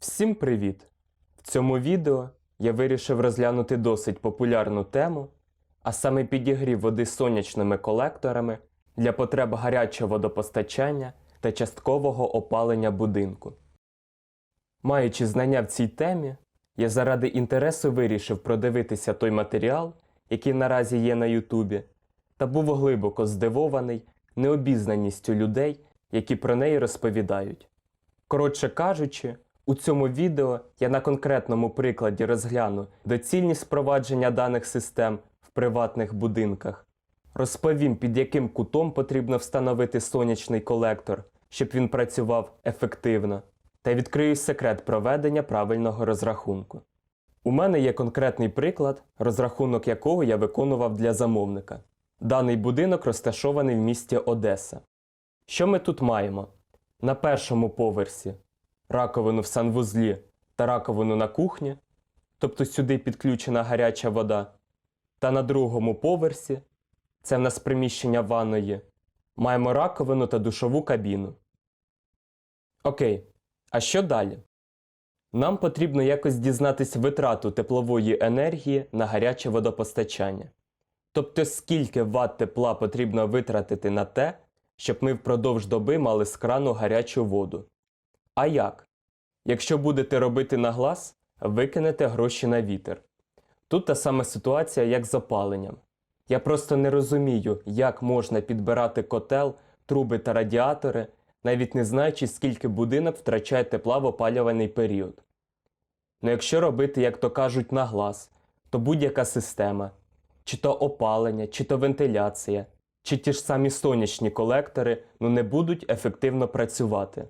Всім привіт! В цьому відео я вирішив розглянути досить популярну тему, а саме підігрів води сонячними колекторами для потреб гарячого водопостачання та часткового опалення будинку. Маючи знання в цій темі, я заради інтересу вирішив продивитися той матеріал, який наразі є на Ютубі, та був глибоко здивований необізнаністю людей, які про неї розповідають. Коротше кажучи, у цьому відео я на конкретному прикладі розгляну доцільність впровадження даних систем в приватних будинках, розповім, під яким кутом потрібно встановити сонячний колектор, щоб він працював ефективно, та відкрию секрет проведення правильного розрахунку. У мене є конкретний приклад, розрахунок якого я виконував для замовника. Даний будинок розташований в місті Одеса. Що ми тут маємо? На першому поверсі раковину в санвузлі та раковину на кухні, тобто сюди підключена гаряча вода. Та на другому поверсі, це в нас приміщення ванної, маємо раковину та душову кабіну. Окей, а що далі? Нам потрібно якось дізнатись витрату теплової енергії на гаряче водопостачання. Тобто скільки ватт тепла потрібно витратити на те, щоб ми впродовж доби мали з крану гарячу воду. А як? Якщо будете робити на глаз, викинете гроші на вітер. Тут та сама ситуація, як з опаленням. Я просто не розумію, як можна підбирати котел, труби та радіатори, навіть не знаючи, скільки будинок втрачає тепла в опалювальний період. Ну якщо робити, як то кажуть, на глаз, то будь-яка система, чи то опалення, чи то вентиляція, чи ті ж самі сонячні колектори ну не будуть ефективно працювати.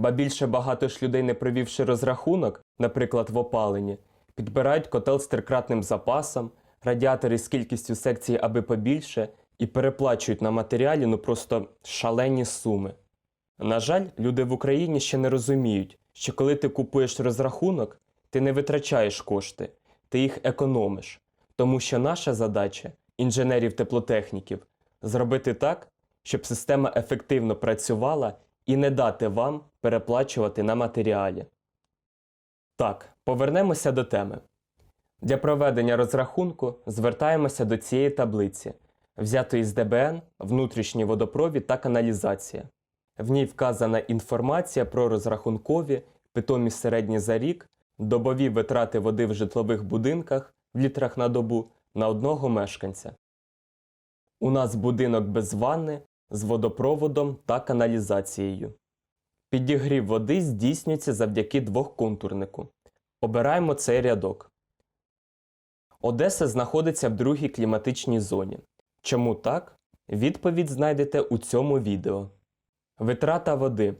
Ба більше багато ж людей, не провівши розрахунок, наприклад, в опаленні, підбирають котел з трикратним запасом, радіатори з кількістю секцій аби побільше, і переплачують на матеріалі ну просто шалені суми. На жаль, люди в Україні ще не розуміють, що коли ти купуєш розрахунок, ти не витрачаєш кошти, ти їх економиш. Тому що наша задача інженерів-теплотехніків зробити так, щоб система ефективно працювала і не дати вам переплачувати на матеріалі. Так, повернемося до теми. Для проведення розрахунку звертаємося до цієї таблиці, взятої з ДБН, внутрішній водопровід та каналізація. В ній вказана інформація про розрахункові, питомі середні за рік, добові витрати води в житлових будинках в літрах на добу на одного мешканця. У нас будинок без ванни з водопроводом та каналізацією. Підігрів води здійснюється завдяки двохконтурнику. Обираємо цей рядок. Одеса знаходиться в другій кліматичній зоні. Чому так? Відповідь знайдете у цьому відео. Витрата води.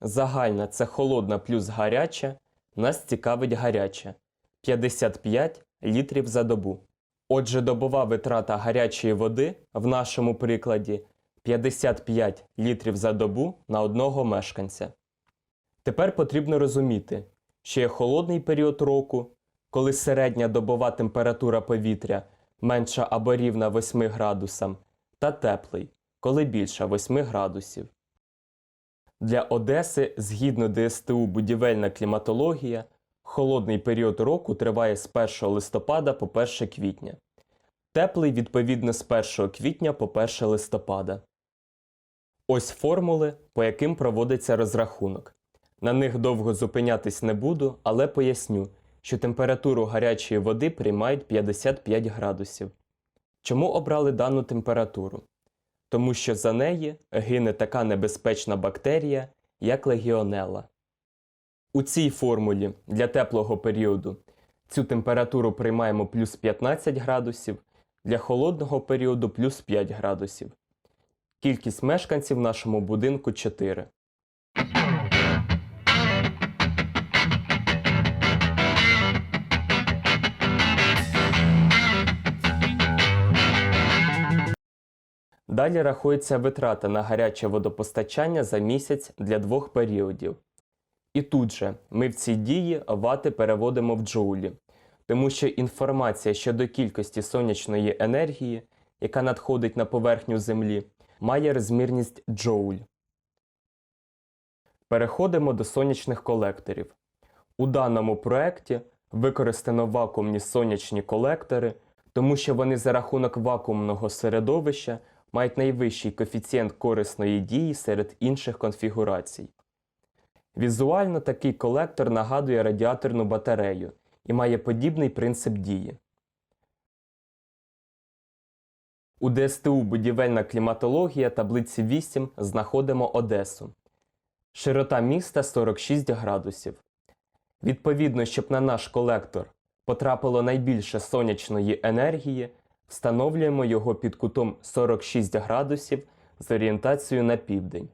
Загальна це холодна плюс гаряча. Нас цікавить гаряча 55 літрів за добу. Отже, добова витрата гарячої води в нашому прикладі 55 літрів за добу на одного мешканця. Тепер потрібно розуміти, що є холодний період року, коли середня добова температура повітря менша або рівна 8 градусам, та теплий, коли більша 8 градусів. Для Одеси, згідно ДСТУ будівельна кліматологія, холодний період року триває з 1 листопада по 1 квітня. Теплий відповідно з 1 квітня по 1 листопада. Ось формули, по яким проводиться розрахунок. На них довго зупинятись не буду, але поясню, що температуру гарячої води приймають 55 градусів. Чому обрали дану температуру? Тому що за неї гине така небезпечна бактерія, як легіонела. У цій формулі для теплого періоду цю температуру приймаємо плюс 15 градусів, для холодного періоду плюс 5 градусів. Кількість мешканців в нашому будинку 4. Далі рахується витрата на гаряче водопостачання за місяць для двох періодів. І тут же ми в цій дії вати переводимо в джоулі, тому що інформація щодо кількості сонячної енергії, яка надходить на поверхню Землі, має розмірність джоуль. Переходимо до сонячних колекторів. У даному проєкті використано вакуумні сонячні колектори, тому що вони за рахунок вакуумного середовища мають найвищий коефіцієнт корисної дії серед інших конфігурацій. Візуально такий колектор нагадує радіаторну батарею і має подібний принцип дії. У ДСТУ будівельна кліматологія таблиці 8 знаходимо Одесу. Широта міста 46 градусів. Відповідно, щоб на наш колектор потрапило найбільше сонячної енергії, встановлюємо його під кутом 46 градусів з орієнтацією на південь.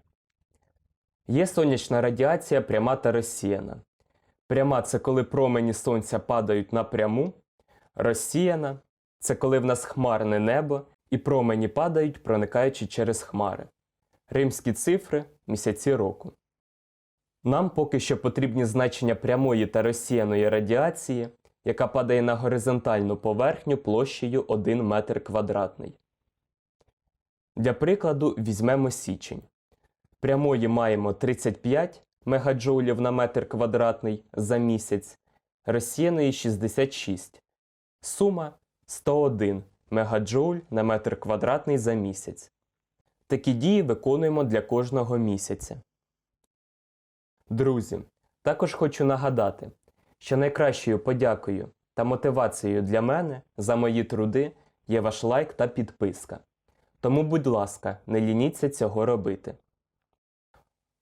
Є сонячна радіація пряма та розсіяна. Пряма це коли промені сонця падають напряму. Розсіяна це коли в нас хмарне небо і промені падають, проникаючи через хмари. Римські цифри місяці року. Нам поки що потрібні значення прямої та розсіяної радіації, яка падає на горизонтальну поверхню площею 1 метр квадратний. Для прикладу візьмемо січень. Прямої маємо 35 мегаджоулів на метр квадратний за місяць, розсіяної 66. Сума 101 мегаджоуль на метр квадратний за місяць. Такі дії виконуємо для кожного місяця. Друзі, також хочу нагадати, що найкращою подякою та мотивацією для мене за мої труди є ваш лайк та підписка. Тому, будь ласка, не лініться цього робити.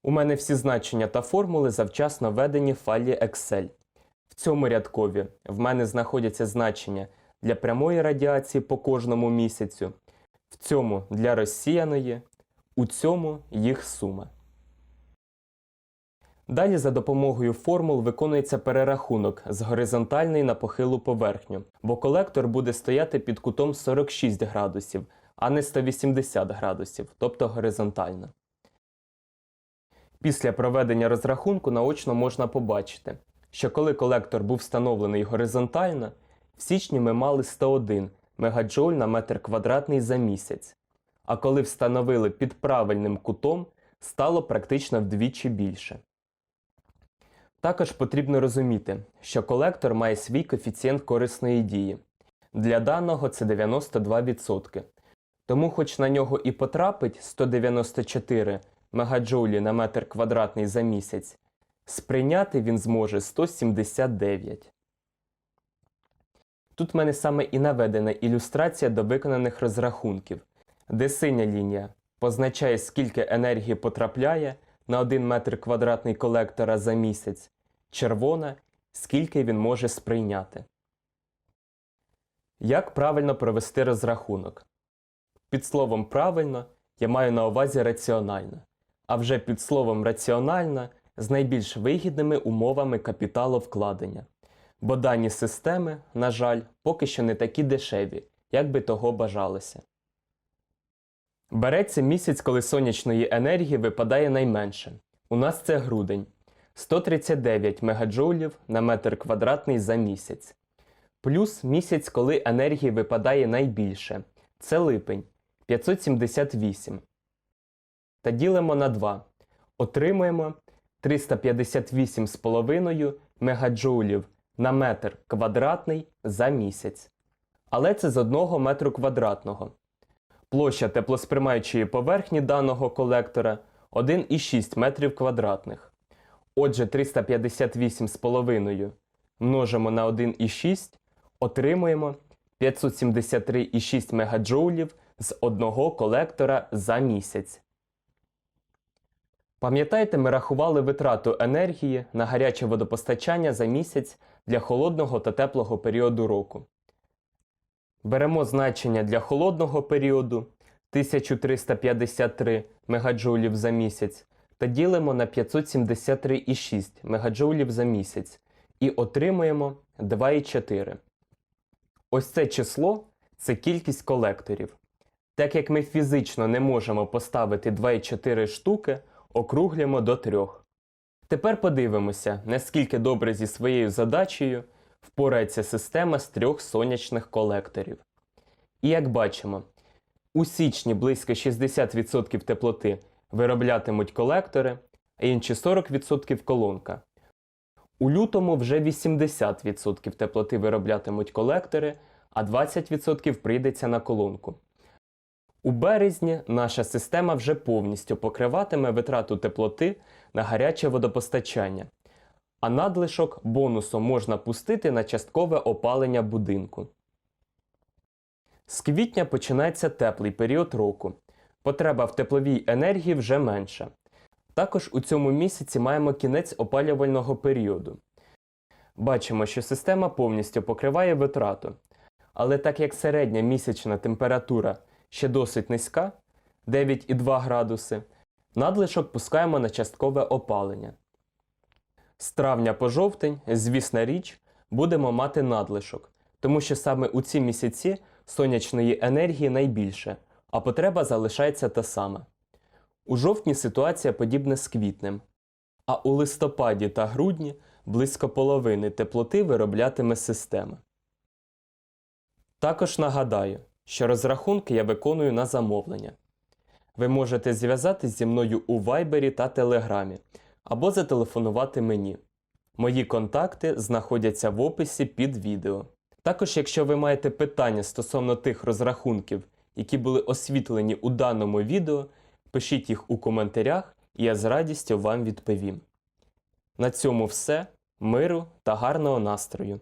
У мене всі значення та формули завчасно введені в файлі Excel. В цьому рядкові в мене знаходяться значення для прямої радіації по кожному місяцю, в цьому для розсіяної, у цьому їх сума. Далі за допомогою формул виконується перерахунок з горизонтальної на похилу поверхню, бо колектор буде стояти під кутом 46 градусів, а не 180 градусів, тобто горизонтально. Після проведення розрахунку наочно можна побачити, що коли колектор був встановлений горизонтально, в січні ми мали 101 мегаджоуль на метр квадратний за місяць, а коли встановили під правильним кутом, стало практично вдвічі більше. Також потрібно розуміти, що колектор має свій коефіцієнт корисної дії. Для даного це 92%. Тому хоч на нього і потрапить 194 мегаджоулі на метр квадратний за місяць, сприйняти він зможе 179. Тут в мене саме і наведена ілюстрація до виконаних розрахунків, де синя лінія позначає, скільки енергії потрапляє на 1 метр квадратний колектора за місяць, червона скільки він може сприйняти. Як правильно провести розрахунок? Під словом правильно я маю на увазі раціонально, а вже під словом раціонально з найбільш вигідними умовами капіталовкладення. Бо дані системи, на жаль, поки що не такі дешеві, як би того бажалося. Береться місяць, коли сонячної енергії випадає найменше. У нас це грудень 139 мегаджоулів на метр квадратний за місяць. Плюс місяць, коли енергії випадає найбільше. Це липень 578. Та ділимо на 2. Отримуємо 358,5 мегаджоулів на метр квадратний за місяць. Але це з 1 метру квадратного. Площа теплосприймаючої поверхні даного колектора 1,6 метрів квадратних. Отже, 358,5 множимо на 1,6, отримуємо 573,6 мегаджоулів з одного колектора за місяць. Пам'ятаєте, ми рахували витрату енергії на гаряче водопостачання за місяць для холодного та теплого періоду року. Беремо значення для холодного періоду 1353 мегаджоулів за місяць та ділимо на 573,6 мегаджоулів за місяць і отримуємо 2,4. Ось це число це кількість колекторів. Так як ми фізично не можемо поставити 2,4 штуки, округлюємо до 3. Тепер подивимося, наскільки добре зі своєю задачею впорається система з трьох сонячних колекторів. І як бачимо, у січні близько 60% теплоти вироблятимуть колектори, а інші 40% колонка. У лютому вже 80% теплоти вироблятимуть колектори, а 20% прийдеться на колонку. У березні наша система вже повністю покриватиме витрату теплоти на гаряче водопостачання, а надлишок бонусом можна пустити на часткове опалення будинку. З квітня починається теплий період року. Потреба в тепловій енергії вже менша. Також у цьому місяці маємо кінець опалювального періоду. Бачимо, що система повністю покриває витрату. Але так як середня місячна температура ще досить низька 9,2 градуси, надлишок пускаємо на часткове опалення. З травня по жовтень, звісна річ, будемо мати надлишок, тому що саме у ці місяці сонячної енергії найбільше, а потреба залишається та сама. У жовтні ситуація подібна з квітнем, а у листопаді та грудні близько половини теплоти вироблятиме система. Також нагадаю, що розрахунки я виконую на замовлення. Ви можете зв'язатись зі мною у Вайбері та Телеграмі або зателефонувати мені. Мої контакти знаходяться в описі під відео. Також, якщо ви маєте питання стосовно тих розрахунків, які були освітлені у даному відео, пишіть їх у коментарях, і я з радістю вам відповім. На цьому все. Миру та гарного настрою!